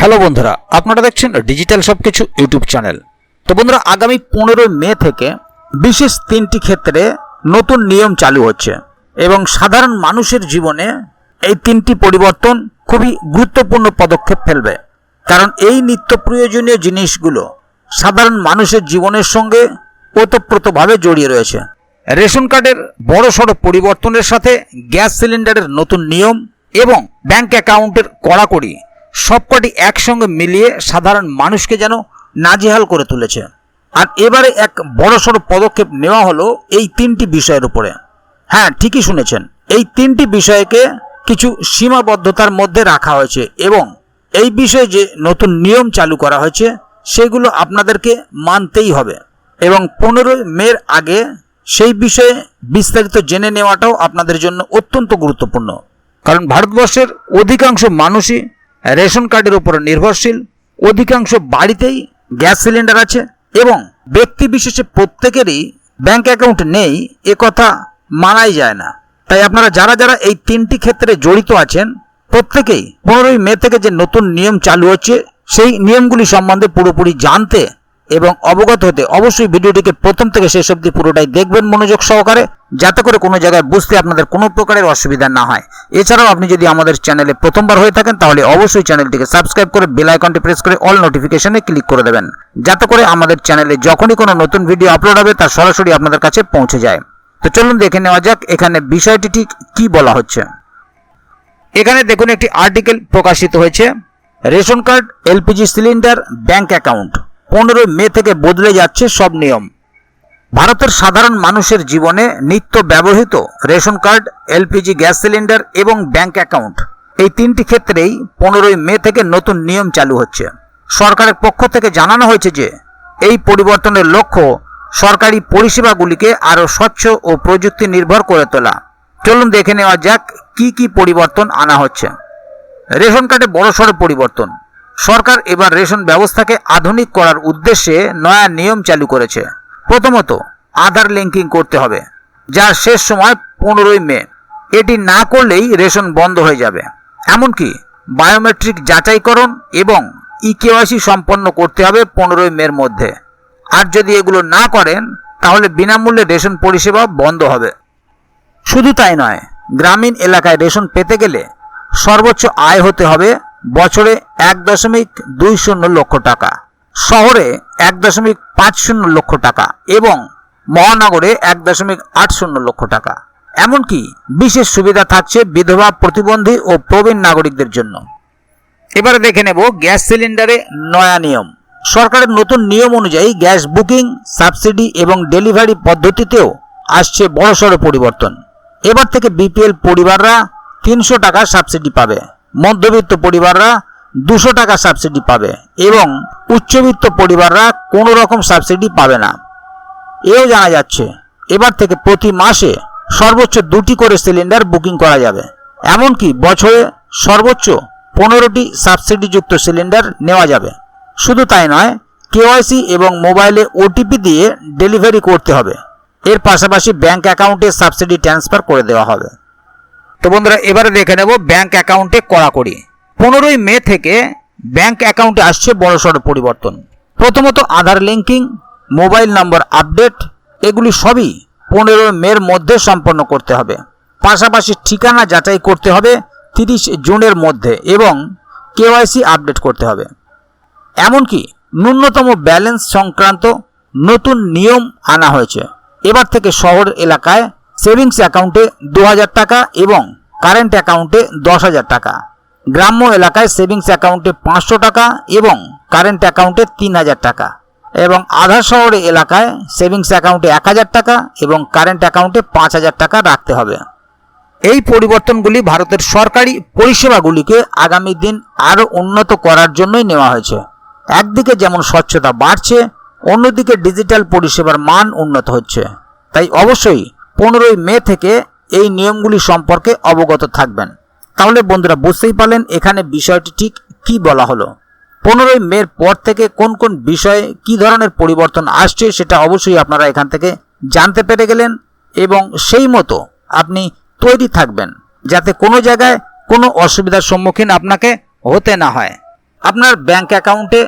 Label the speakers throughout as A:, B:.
A: Hello বন্ধুরা, আপনারা দেখছেন ডিজিটাল সবকিছু ইউটিউব চ্যানেল। তো বন্ধুরা, আগামী পনেরোই মে থেকে বিশেষ তিনটি ক্ষেত্রে নতুন নিয়ম চালু হচ্ছে এবং সাধারণ মানুষের জীবনে এই তিনটি পরিবর্তন খুবই গুরুত্বপূর্ণ পদক্ষেপ ফেলবে। কারণ এই নিত্য প্রয়োজনীয় জিনিসগুলো সাধারণ মানুষের জীবনের সঙ্গে ওতপ্রোতভাবে জড়িয়ে রয়েছে। রেশন কার্ডের বড় সড়ো পরিবর্তনের সাথে গ্যাস সিলিন্ডারের নতুন নিয়ম এবং ব্যাংক অ্যাকাউন্টের কড়াকড়ি সবকটি একসঙ্গে মিলিয়ে সাধারণ মানুষকে যেন নাজেহাল করে তুলেছে। আর এবারে এক বড়সড় পদক্ষেপ নেওয়া হলো এই তিনটি বিষয়ের উপরে। হ্যাঁ ঠিকই শুনেছেন। এই তিনটি বিষয়কে কিছু সীমাবদ্ধতার মধ্যে রাখা হয়েছে এবং এই বিষয়ে যে নতুন নিয়ম চালু করা হয়েছে, সেগুলো আপনাদেরকে মানতেই হবে। এবং পনেরোই মের আগে সেই বিষয়ে বিস্তারিত জেনে নেওয়াটাও আপনাদের জন্য অত্যন্ত গুরুত্বপূর্ণ। কারণ ভারতবর্ষের অধিকাংশ মানুষই রেশন কার্ডের উপর নির্ভরশীল। অধিকাংশ বাড়িতেই গ্যাস সিলিন্ডার আছে এবং ব্যক্তি বিশেষে প্রত্যেকেরই ব্যাংক অ্যাকাউন্ট নেই, এ কথা মানাই যায় না। তাই আপনারা যারা যারা এই তিনটি ক্ষেত্রে জড়িত আছেন, প্রত্যেকেই পনেরোই মে থেকে যে নতুন নিয়ম চালু হচ্ছে, সেই নিয়মগুলি সম্বন্ধে পুরোপুরি জানতে এবং অবগত হতে অবশ্যই ভিডিওটিকে প্রথম থেকে শেষ অবধি পুরোটাই দেখবেন মনোযোগ সহকারে, যাতে করে কোনো জায়গায় বুঝতে আপনাদের কোনো প্রকারের অসুবিধা না হয়। এছাড়াও আপনি যদি আমাদের চ্যানেলে প্রথমবার হয়ে থাকেন, তাহলে অবশ্যই চ্যানেলটিকে সাবস্ক্রাইব করে বেল আইকনটি প্রেস করে অল নোটিফিকেশনে ক্লিক করে দেবেন, যাতে করে আমাদের চ্যানেলে যখনই কোনো নতুন ভিডিও আপলোড হবে, তা সরাসরি আপনাদের কাছে পৌঁছে যায়। তো চলুন দেখে নেওয়া যাক, এখানে বিষয়টি ঠিক কী বলা হচ্ছে। এখানে দেখুন, একটি আর্টিকেল প্রকাশিত হয়েছে। Ration card, LPG cylinder, bank account. পনেরোই মে থেকে বদলে যাচ্ছে সব নিয়ম। ভারতের সাধারণ মানুষের জীবনে নিত্য ব্যবহৃত ration card, LPG gas cylinder এবং ব্যাংক অ্যাকাউন্ট। এই তিনটি ক্ষেত্রেই পনেরোই মে থেকে নতুন নিয়ম চালু হচ্ছে। সরকারের পক্ষ থেকে জানানো হয়েছে যে, এই পরিবর্তনের লক্ষ্য সরকারি পরিষেবাগুলিকে আরও স্বচ্ছ ও প্রযুক্তি নির্ভর করে তোলা। চলুন দেখে নেওয়া যাক কি কি পরিবর্তন আনা হচ্ছে। রেশন কার্ডে বড়সড় পরিবর্তন। সরকার এবার রেশন ব্যবস্থাকে আধুনিক করার উদ্দেশ্যে নয়া নিয়ম চালু করেছে। প্রথমত, আধার লিঙ্কিং করতে হবে যার শেষ সময় পনেরোই মে। এটি না করলেই রেশন বন্ধ হয়ে যাবে। এমনকি, বায়োমেট্রিক যাচাইকরণ এবং ইকেওয়াইসি সম্পন্ন করতে হবে পনেরোই মের মধ্যে। আর যদি এগুলো না করেন, তাহলে বিনামূল্যে রেশন পরিষেবা বন্ধ হবে। শুধু তাই নয়, গ্রামীণ এলাকায় রেশন পেতে গেলে সর্বোচ্চ আয় হতে হবে বছরে এক দশমিক দুই শূন্য লক্ষ টাকা, শহরে এক দশমিক পাঁচ শূন্য লক্ষ টাকা এবং মহানগরে এক দশমিক আট শূন্য লক্ষ টাকা। এমনকি বিশেষ সুবিধা থাকছে বিধবা প্রতিবন্ধী ও প্রবীণ নাগরিকদের জন্য। এবারে দেখে নেব গ্যাস সিলিন্ডারে নয়া নিয়ম। সরকারের নতুন নিয়ম অনুযায়ী গ্যাস বুকিং, সাবসিডি এবং ডেলিভারি পদ্ধতিতেও আসছে বড়সড় পরিবর্তন। এবার থেকে বিপিএল পরিবাররা তিনশো টাকা সাবসিডি পাবে। মধ্যবিত্ত পরিবাররা দুশো টাকা সাবসিডি পাবে এবং উচ্চবিত্ত পরিবাররা কোনো রকম সাবসিডি পাবে না। এও জানা যাচ্ছে, এবার থেকে প্রতি মাসে সর্বোচ্চ দুটি করে সিলিন্ডার বুকিং করা যাবে। এমনকি বছরে সর্বোচ্চ পনেরোটি সাবসিডিযুক্ত সিলিন্ডার নেওয়া যাবে। শুধু তাই নয়, কেওয়াইসি এবং মোবাইলে ওটিপি দিয়ে ডেলিভারি করতে হবে। এর পাশাপাশি ব্যাংক অ্যাকাউন্টে সাবসিডি ট্রান্সফার করে দেওয়া হবে। তো বন্ধুরা, এবারে দেখে নেব ব্যাংক অ্যাকাউন্টে কড়াকড়ি। পনেরোই মে থেকে ব্যাংক অ্যাকাউন্টে আসছে বড়সড় পরিবর্তন। প্রথমত Aadhaar linking mobile number update এগুলি সবই পনেরোই মের মধ্যে সম্পন্ন করতে হবে। পাশাপাশি ঠিকানা যাচাই করতে হবে তিরিশ জুনের মধ্যে এবং কেওয়াইসি আপডেট করতে হবে। এমনকি ন্যূনতম ব্যালেন্স সংক্রান্ত নতুন নিয়ম আনা হয়েছে। এবার থেকে শহর এলাকায় সেভিংস অ্যাকাউন্টে দু হাজার টাকা এবং কারেন্ট অ্যাকাউন্টে দশ হাজার টাকা। গ্রাম্য এলাকায় সেভিংস অ্যাকাউন্টে পাঁচশো টাকা এবং কারেন্ট অ্যাকাউন্টে তিন হাজার টাকা এবং আধার শহরে এলাকায় সেভিংস অ্যাকাউন্টে এক হাজার টাকা এবং কারেন্ট অ্যাকাউন্টে পাঁচ হাজার টাকা রাখতে হবে। এই পরিবর্তনগুলি ভারতের সরকারি পরিষেবাগুলিকে আগামী দিন আরও উন্নত করার জন্যই নেওয়া হয়েছে। একদিকে যেমন স্বচ্ছতা বাড়ছে, অন্যদিকে ডিজিটাল পরিষেবার মান উন্নত হচ্ছে। তাই অবশ্যই পনেরোই মে থেকে এই নিয়মগুলি সম্পর্কে অবগত থাকবেন। তাহলে বন্ধুরা বুঝতেই পারলেন এখানে বিষয়টি ঠিক কি বলা হলো। পনেরোই মের পর থেকে কোন কোন বিষয়ে কি ধরনের পরিবর্তন আসছে সেটা অবশ্যই আপনারা এখান থেকে জানতে পেরে গেলেন এবং সেই মতো আপনি তৈরি থাকবেন যাতে কোনো জায়গায় কোনো অসুবিধার সম্মুখীন আপনাকে হতে না হয়। আপনার ব্যাংক অ্যাকাউন্টে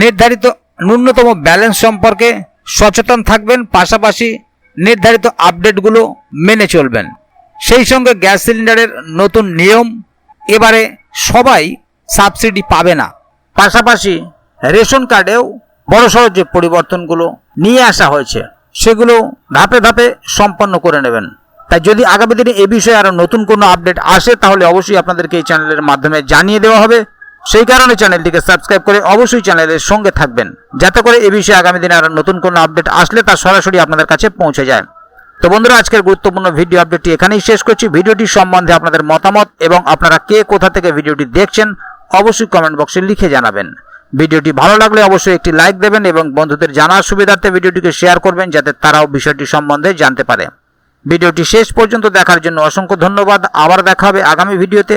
A: নির্ধারিত ন্যূনতম ব্যালেন্স সম্পর্কে সচেতন থাকবেন, পাশাপাশি নির্ধারিত আপডেটগুলো মেনে চলবেন। সেই সঙ্গে গ্যাস সিলিন্ডারের নতুন নিয়ম, এবারে সবাই সাবসিডি পাবে না। পাশাপাশি রেশন কার্ডেও বড়সড় যে পরিবর্তনগুলো নিয়ে আসা হয়েছে, সেগুলো ধাপে ধাপে সম্পন্ন করে নেবেন। তাই যদি আগামী দিনে এ বিষয়ে আরও নতুন কোনো আপডেট আসে, তাহলে অবশ্যই আপনাদেরকে এই চ্যানেলের মাধ্যমে জানিয়ে দেওয়া হবে। সেই কারণে চ্যানেলটিকে সাবস্ক্রাইব করে অবশ্যই চ্যানেলের সঙ্গে থাকবেন, যাতে করে এ বিষয়ে আগামী দিনে আর নতুন কোনো আপডেট আসলে তা সরাসরি আপনাদের কাছে পৌঁছে যায়। তো বন্ধুরা, আজকের গুরুত্বপূর্ণ ভিডিও আপডেটটি এখানেই শেষ করছি। ভিডিওটি সম্বন্ধে আপনাদের মতামত এবং আপনারা কে কোথা থেকে ভিডিওটি দেখছেন, অবশ্যই কমেন্ট বক্সে লিখে জানাবেন। ভিডিওটি ভালো লাগলে অবশ্যই একটি লাইক দেবেন এবং বন্ধুদের জানার সুবিধার্থে ভিডিওটিকে শেয়ার করবেন, যাতে তারাও বিষয়টি সম্বন্ধে জানতে পারে। ভিডিওটি শেষ পর্যন্ত দেখার জন্য অসংখ্য ধন্যবাদ। আবার দেখা হবে আগামী ভিডিওতে।